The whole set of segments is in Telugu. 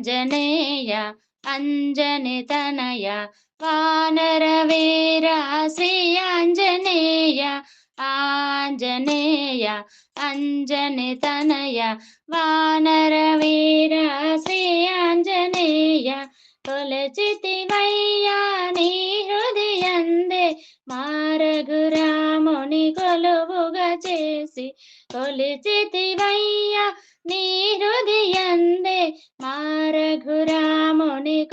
ఆంజనేయ అంజని తనయ వానర వీర శ్రీ ఆంజనేయ ఆంజనేయ అంజని తనయ వానర వీర శ్రీ ఆంజనేయ కొలచితివయ్యా నీ హృదయందే మారగురాముని కొలువుగా చేసి కొలిచితివయ్యా నీ హృదయందే మారఘురాముని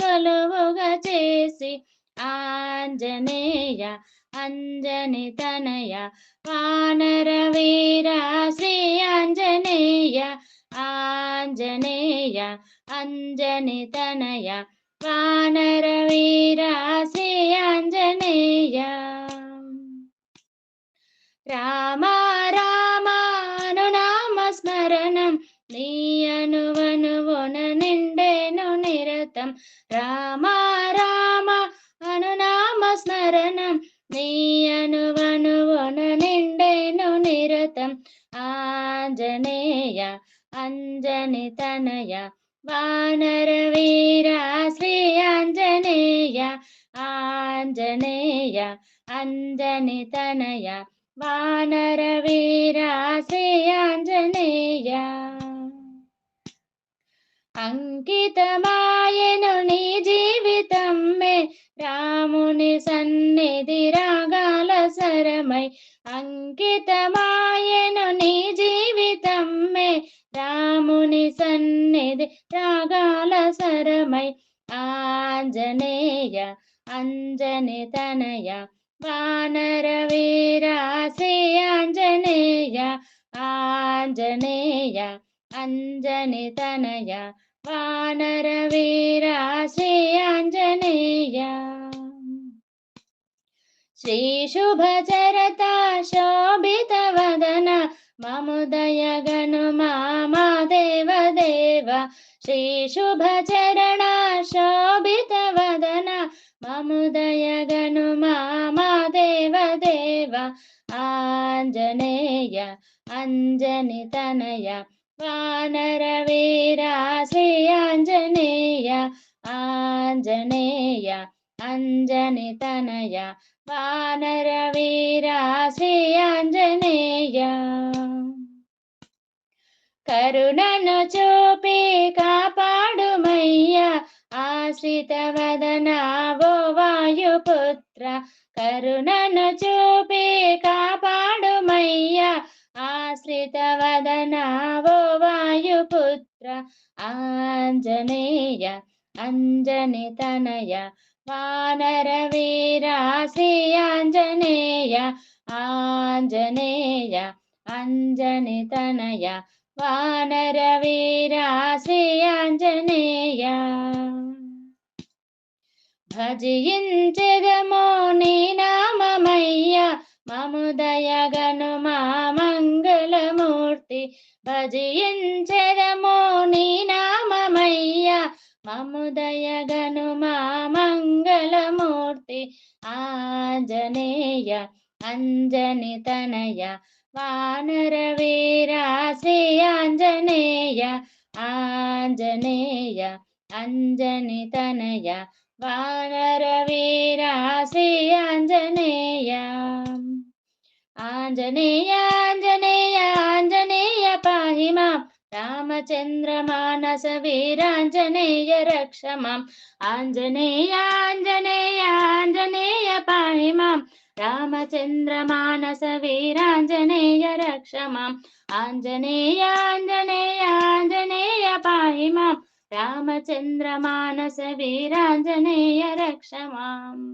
కొలువుగా చేసి ఆంజనేయ అంజని తనయ వానర వీర శ్రీ ఆంజనేయ ఆంజనేయ అంజని తనయ వానర వీర శ్రీ ఆంజనేయ. రామ రామాను నామ స్మరణం നീയനുവനുവൊനനിണ്ടേനു നിരതം രാമ രാമ അനുനാമ സ്മരണം നീയനുവനുവൊനനിണ്ടേനു നിരതം ആഞ്ജനേയ അഞ്ജനി തനയ. വാനരവീര ശ്രീ ആഞ്ജനേയ. ആഞ്ജനേയ അഞ്ജനി തനയ. വാനരവീര ശ്രീ ആഞ്ജനേയ. అంకితమాయను నీ జీవితం మే రాముని సన్నిధి రాగాల సరమై. అంకితమాయను నీ జీవితం మే రాముని సన్నిధి రాగాల సరమై. ఆంజనేయ అంజని తనయ వానర వీర శ్రీ ఆంజనేయ ఆంజనేయ అంజని తనయ వానర వీర శ్రీ ఆంజనేయ శ్రీ శుభచరత శోభిత వదన మముదయ గను మామా దేవ దేవ శ్రీ శుభచరణ శోభిత వదన మముదయ గను మామా దేవ దేవ ఆంజనేయ అంజని తనయ వానర శ్రీ ఆంజనేయ ఆంజనేయ అంజని తనయ వానర శ్రీ ఆంజనేయ కరుణను చూపి కాపాడుమయ్య ఆశ్రిత వదనా వాయుపుత్ర. కరుణను చూపి కా आञ्जनेय अञ्जनितनय वानरवीरासि आञ्जनेय आञ्जनेय अञ्जनितनय वानरवीरासि आञ्जनेय। भजिञ्चिदमोनिना मम्या ममुदयगनु मा मङ्गलमूर्ति ఆంజనేయ భజించెదమో నీ నామమయ్య మముదయ గను మా మంగళమూర్తి భజించెదమో నీ నామమయ్య మముదయ గను మా మంగళమూర్తి ఆంజనేయ అంజని తనయ వానర వీర శ్రీ ఆంజనేయ ఆంజనేయ అంజని తనయ వానర వీర శ్రీ ఆంజనేయ ఆంజనేయ ఆంజనేయ रामचन्द्रमानस वीराञ्जनेय रक्ष माम् आञ्जनेयाञ्जनेयाञ्जनेय पाहि माम् रामचन्द्रमानस वीराञ्जनेय रक्ष माम् आञ्जनेयाञ्जनेयाञ्जनेय पाहि माम् रामचन्द्रमानस वीराञ्जनेय रक्ष माम्